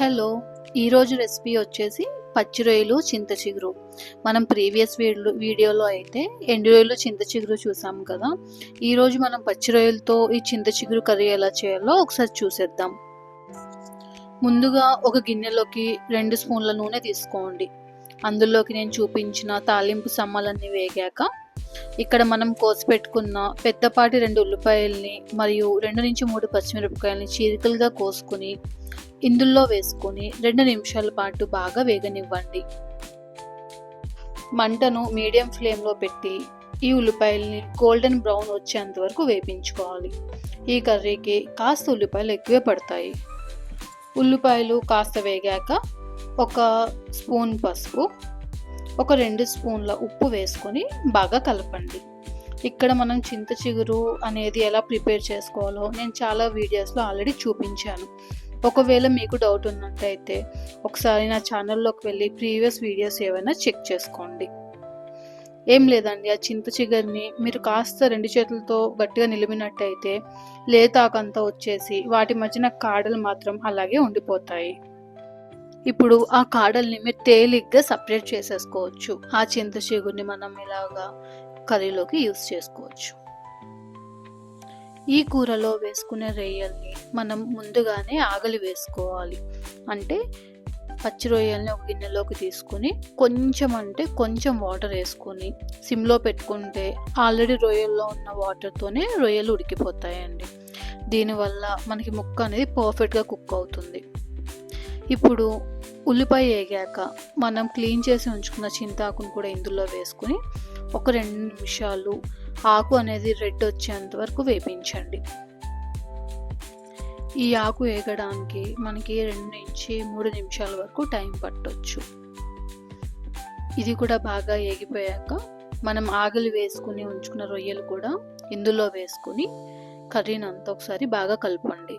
Hello ఈరోజు recipe వచ్చేసి పచ్చి రొయ్యలు చింత చిగురు. మనం ప్రీవియస్ వీడియో వీడియోలో అయితే ఎండు రొయ్యలు చింత చిగురు చూసాం కదా. ఈరోజు మనం పచ్చి రొయ్యలతో ఈ చింత చిగురు కర్రీ ఎలా చేయాలో ఒకసారి చూసేద్దాం. ముందుగా ఒక గిన్నెలోకి రెండు స్పూన్ల నూనె తీసుకోండి. అందులోకి నేను చూపించిన తాలింపు సమ్మలన్నీ వేగాక ఇక్కడ మనం కోసి పెట్టుకున్న పెద్దపాటి రెండు ఉల్లిపాయల్ని మరియు రెండు నుంచి మూడు పచ్చిమిరపకాయలని చీరికలుగా కోసుకుని ఇందులో వేసుకొని రెండు నిమిషాల పాటు బాగా వేగనివ్వండి. మంటను మీడియం ఫ్లేమ్లో పెట్టి ఈ ఉల్లిపాయల్ని గోల్డెన్ బ్రౌన్ వచ్చేంత వరకు వేపించుకోవాలి. ఈ కర్రీకి కాస్త ఉల్లిపాయలు ఎక్కువే పడతాయి. ఉల్లిపాయలు కాస్త వేగాక ఒక స్పూన్ పసుపు ఒక రెండు స్పూన్ల ఉప్పు వేసుకొని బాగా కలపండి. ఇక్కడ మనం చింత చిగురు అనేది ఎలా ప్రిపేర్ చేసుకోవాలో నేను చాలా వీడియోస్లో ఆల్రెడీ చూపించాను. ఒకవేళ మీకు డౌట్ ఉన్నట్టయితే ఒకసారి నా ఛానల్లోకి వెళ్ళి ప్రీవియస్ వీడియోస్ ఏమైనా చెక్ చేసుకోండి. ఏం లేదండి ఆ చింత చిగురిని మీరు కాస్త రెండు చేతులతో గట్టిగా నిలిమినట్టయితే లేతాకంతా వచ్చేసి వాటి మధ్యన కాడలు మాత్రం అలాగే ఉండిపోతాయి. ఇప్పుడు ఆ కాడల్ని మీరు తేలిగ్గా సపరేట్ చేసేసుకోవచ్చు. ఆ చింత చిగురిని మనం ఇలాగా కర్రీలోకి యూస్ చేసుకోవచ్చు. ఈ కూరలో వేసుకునే రొయ్యల్ని మనం ముందుగానే ఆగలి వేసుకోవాలి. అంటే పచ్చి రొయ్యల్ని ఒక గిన్నెలోకి తీసుకుని కొంచెం అంటే కొంచెం వాటర్ వేసుకొని సిమ్లో పెట్టుకుంటే ఆల్రెడీ రొయ్యల్లో ఉన్న వాటర్తోనే రొయ్యలు ఉడికిపోతాయండి. దీనివల్ల మనకి ముక్క అనేది పర్ఫెక్ట్గా కుక్ అవుతుంది. ఇప్పుడు ఉల్లిపాయ వేగాక మనం క్లీన్ చేసి ఉంచుకున్న చింతాకును కూడా ఇందులో వేసుకుని ఒక రెండు నిమిషాలు ఆకు అనేది రెడ్ వచ్చేంత వరకు వేపించండి. ఈ ఆకు వేగడానికి మనకి రెండు నుంచి మూడు నిమిషాల వరకు టైం పట్టవచ్చు ఇది కూడా బాగా ఏగిపోయాక మనం ఆగలి వేసుకుని ఉంచుకున్న రొయ్యలు కూడా ఇందులో వేసుకుని కర్రీని అంతా ఒకసారి బాగా కలపండి.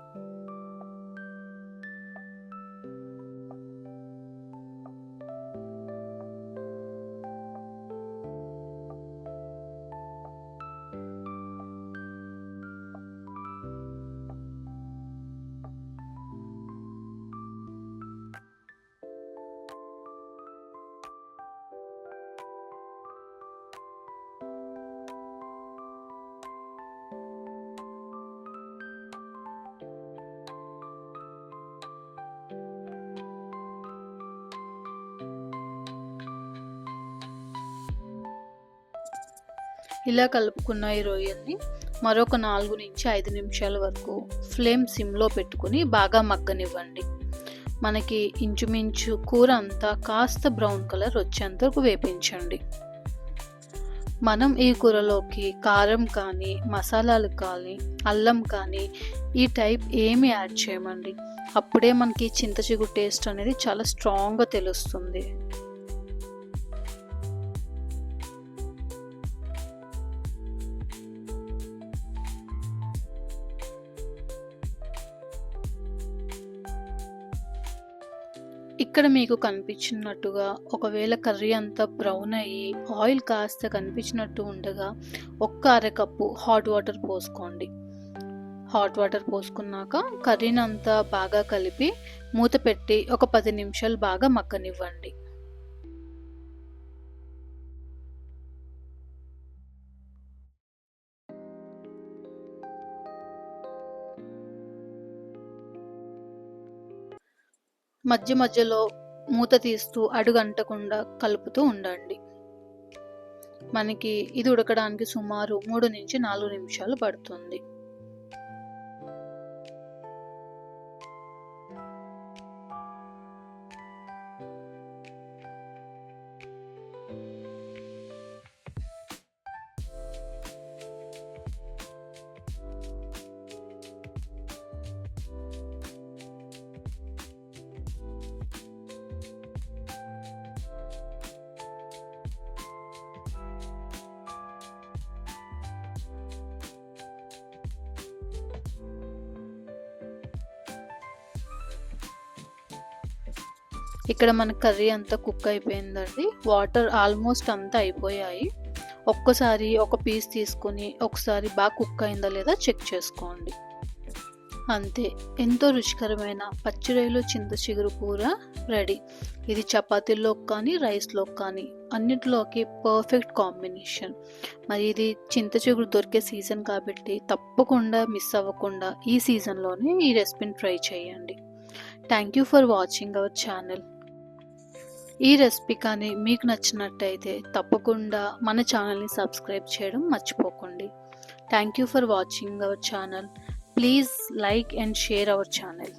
ఇలా కలుపుకున్న ఈ రొయ్యల్ని మరొక నాలుగు నుంచి ఐదు నిమిషాల వరకు ఫ్లేమ్ సిమ్లో పెట్టుకుని బాగా మగ్గనివ్వండి. మనకి ఇంచుమించు కూర అంతా కాస్త బ్రౌన్ కలర్ వచ్చేంత వరకు వేపించండి. మనం ఈ కూరలోకి కారం కానీ మసాలాలు కానీ అల్లం కానీ ఈ టైప్ ఏమి యాడ్ చేయమండి. అప్పుడే మనకి చింత చిగురు టేస్ట్ అనేది చాలా స్ట్రాంగ్గా తెలుస్తుంది. ఇక్కడ మీకు కనిపించినట్టుగా ఒకవేళ కర్రీ అంతా బ్రౌన్ అయ్యి ఆయిల్ కాస్త కనిపించినట్టు ఉండగా ఒక్క అరకప్పు హాట్ వాటర్ పోసుకోండి. హాట్ వాటర్ పోసుకున్నాక కర్రీని అంతా బాగా కలిపి మూత పెట్టి ఒక పది నిమిషాలు బాగా మగ్గనివ్వండి. మధ్య మధ్యలో మూత తీస్తూ అడుగంటకుండా కలుపుతూ ఉండండి. మనకి ఇది ఉడకడానికి సుమారు మూడు నుంచి నాలుగు నిమిషాలు పడుతుంది. ఇక్కడ మన కర్రీ అంతా కుక్ అయిపోయిందండి. వాటర్ ఆల్మోస్ట్ అంతా అయిపోయాయి. ఒక్కసారి ఒక పీస్ తీసుకొని ఒకసారి బాగా కుక్ అయిందా లేదా చెక్ చేసుకోండి. అంతే. ఎంతో రుచికరమైన పచ్చిరొయ్యలు చింత చిగురు కూర రెడీ. ఇది చపాతీల్లో కానీ రైస్లో కానీ అన్నిటిలోకి పర్ఫెక్ట్ కాంబినేషన్. మరి ఇది చింత చిగురు దొరికే సీజన్ కాబట్టి తప్పకుండా మిస్ అవ్వకుండా ఈ సీజన్లోనే ఈ రెసిపీని ట్రై చేయండి. Thank you for watching our channel. ఈ రెసిపీ కానీ మీకు నచ్చినట్టయితే తప్పకుండా మన ఛానల్ని సబ్స్క్రైబ్ చేయడం మర్చిపోకండి. Thank you for watching our channel please like and share our channel